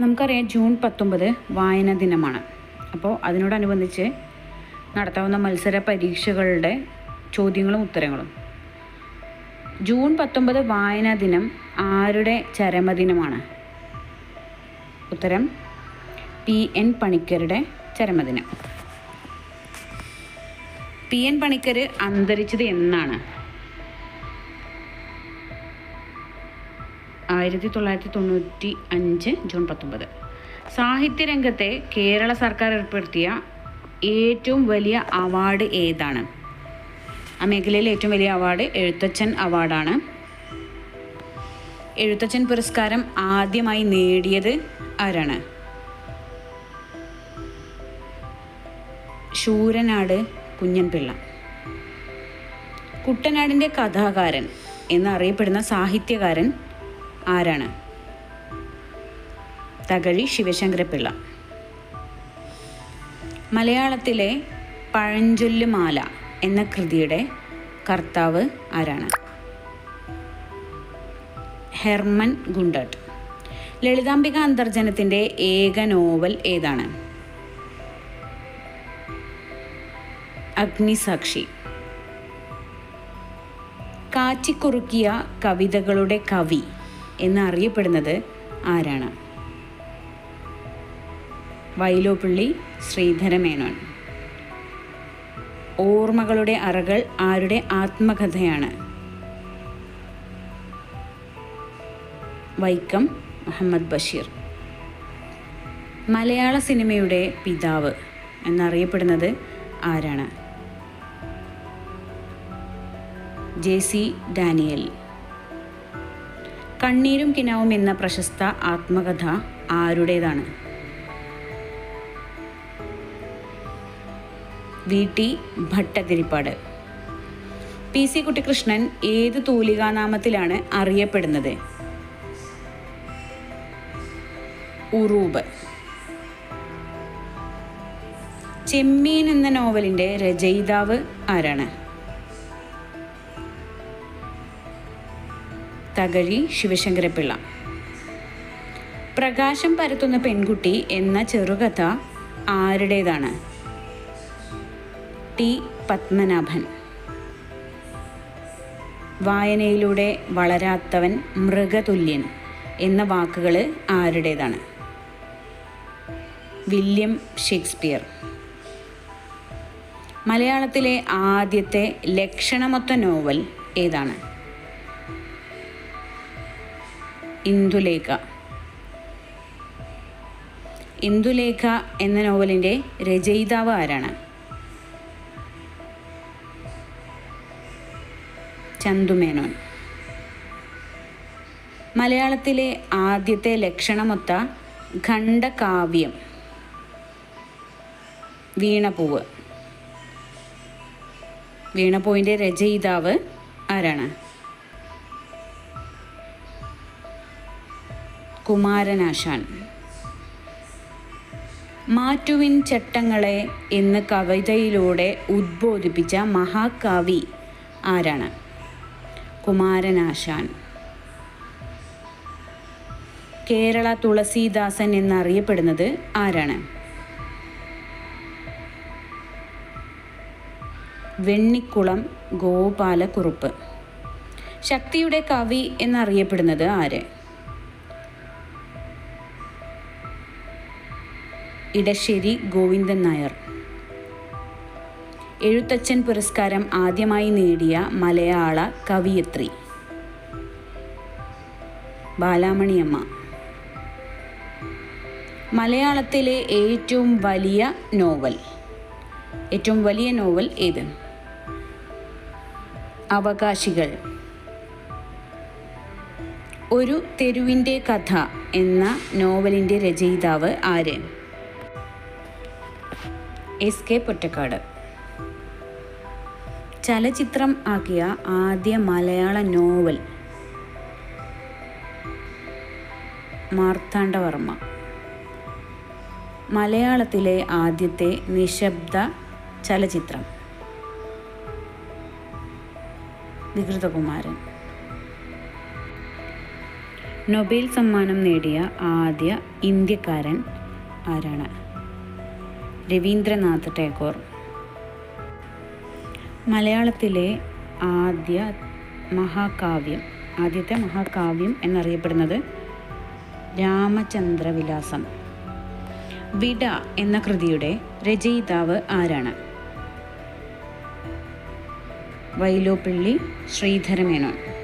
നമുക്കറിയാം ജൂൺ പത്തൊമ്പത് വായനാ ദിനമാണ്. അപ്പോൾ അതിനോടനുബന്ധിച്ച് നടത്താവുന്ന മത്സര പരീക്ഷകളുടെ ചോദ്യങ്ങളും ഉത്തരങ്ങളും. ജൂൺ പത്തൊമ്പത് വായനാ ദിനം ആരുടെ ചരമദിനമാണ്? ഉത്തരം പി എൻ പണിക്കരുടെ ചരമദിനം. പി എൻ പണിക്കർ അന്തരിച്ചത് എന്നാണ്. ആയിരത്തി തൊള്ളായിരത്തി തൊണ്ണൂറ്റി അഞ്ച് ജൂൺ പത്തൊമ്പത്. സാഹിത്യരംഗത്തെ കേരള സർക്കാർ ഏർപ്പെടുത്തിയ ഏറ്റവും വലിയ അവാർഡ് ഏതാണ്? ആ മേഖലയിലെ ഏറ്റവും വലിയ അവാർഡ് എഴുത്തച്ഛൻ അവാർഡാണ്. എഴുത്തച്ഛൻ പുരസ്കാരം ആദ്യമായി നേടിയത് ആരാണ്? ശൂരനാട് കുഞ്ഞൻപിള്ള. കുട്ടനാടിന്റെ കഥാകാരൻ എന്നറിയപ്പെടുന്ന സാഹിത്യകാരൻ ആരാണ്? തകഴി ശിവശങ്കരപിള്ള മലയാളത്തിലെ പഴഞ്ചൊല്ലുമാല എന്ന കൃതിയുടെ കർത്താവ് ആരാണ്? Hermann Gundert. ലളിതാംബിക അന്തർജനത്തിന്റെ ഏക നോവൽ ഏതാണ്? അഗ്നിസാക്ഷി. കാച്ചിക്കുറുക്കിയ കവിതകളുടെ കവി എന്നറിയപ്പെടുന്നത് ആരാണ്? വൈലോപ്പിള്ളി ശ്രീധരമേനോൻ. ഓർമ്മകളുടെ അറകൾ ആരുടെ ആത്മകഥയാണ്? വൈക്കം മുഹമ്മദ് ബഷീർ. മലയാള സിനിമയുടെ പിതാവ് എന്നറിയപ്പെടുന്നത് ആരാണ്? J C Daniel. കണ്ണീരും കിനാവും എന്ന പ്രശസ്ത ആത്മകഥ ആരുടേതാണ്? V. T. Bhattathiripad. P. C. Kuttikrishnan ഏത് തൂലികാനാമത്തിലാണ് അറിയപ്പെടുന്നത്? ഉറൂബ്. ചെമ്മീൻ എന്ന നോവലിന്റെ രചയിതാവ് ആരാണ്? തകഴി ശിവശങ്കരപിള്ള പ്രകാശം പരത്തുന്ന പെൺകുട്ടി എന്ന ചെറുകഥ ആരുടേതാണ്? ടി പത്മനാഭൻ. വായനയിലൂടെ വളരാത്തവൻ മൃഗതുല്യൻ എന്ന വാക്കുകൾ ആരുടേതാണ്? William Shakespeare. മലയാളത്തിലെ ആദ്യത്തെ ലക്ഷണമൊത്ത നോവൽ ഏതാണ്? ഇന്ദുലേഖ. ഇന്ദുലേഖ എന്ന നോവലിന്റെ രചയിതാവ് ആരാണ്? ചന്തുമേനോൻ മലയാളത്തിലെ ആദ്യത്തെ ലക്ഷണമൊത്ത ഖണ്ഡകാവ്യം. വീണപൂവ്. വീണപൂവിന്റെ രചയിതാവ് ആരാണ്? കുമാരനാശാൻ. മാറ്റുവിൻ ചട്ടങ്ങളെ എന്ന് കവിതയിലൂടെ ഉദ്ബോധിപ്പിച്ച മഹാകവി ആരാണ്? കുമാരനാശാൻ. കേരള തുളസീദാസൻ എന്നറിയപ്പെടുന്നത് ആരാണ്? വെണ്ണിക്കുളം ഗോപാലക്കുറുപ്പ്. ശക്തിയുടെ കവി എന്നറിയപ്പെടുന്നത് ആര്? ഇടശ്ശേരി ഗോവിന്ദൻ നായർ. എഴുത്തച്ഛൻ പുരസ്കാരം ആദ്യമായി നേടിയ മലയാള കവിയത്രി. ബാലാമണിയമ്മ. മലയാളത്തിലെ ഏറ്റവും വലിയ നോവൽ. ഏറ്റവും വലിയ നോവൽ ഏത്? അവകാശികൾ. ഒരു തെരുവിന്റെ കഥ എന്ന നോവലിന്റെ രചയിതാവ് ആര്? S K Pottekkatt. ചലച്ചിത്രം ആക്കിയ ആദ്യ മലയാള നോവൽ മാർത്താണ്ഡവർമ്മ. മലയാളത്തിലെ ആദ്യത്തെ നിശബ്ദ ചലച്ചിത്രം. വികൃതകുമാരൻ. നൊബേൽ സമ്മാനം നേടിയ ആദ്യ ഇന്ത്യക്കാരൻ ആരാണ്? രവീന്ദ്രനാഥ് ടാഗോർ. മലയാളത്തിലെ ആദ്യ മഹാകാവ്യം ആദ്യത്തെ മഹാകാവ്യം എന്നറിയപ്പെടുന്നത് രാമചന്ദ്രവിലാസം. വിട എന്ന കൃതിയുടെ രചയിതാവ് ആരാണ്? വൈലോപ്പിള്ളി ശ്രീധരമേനോൻ.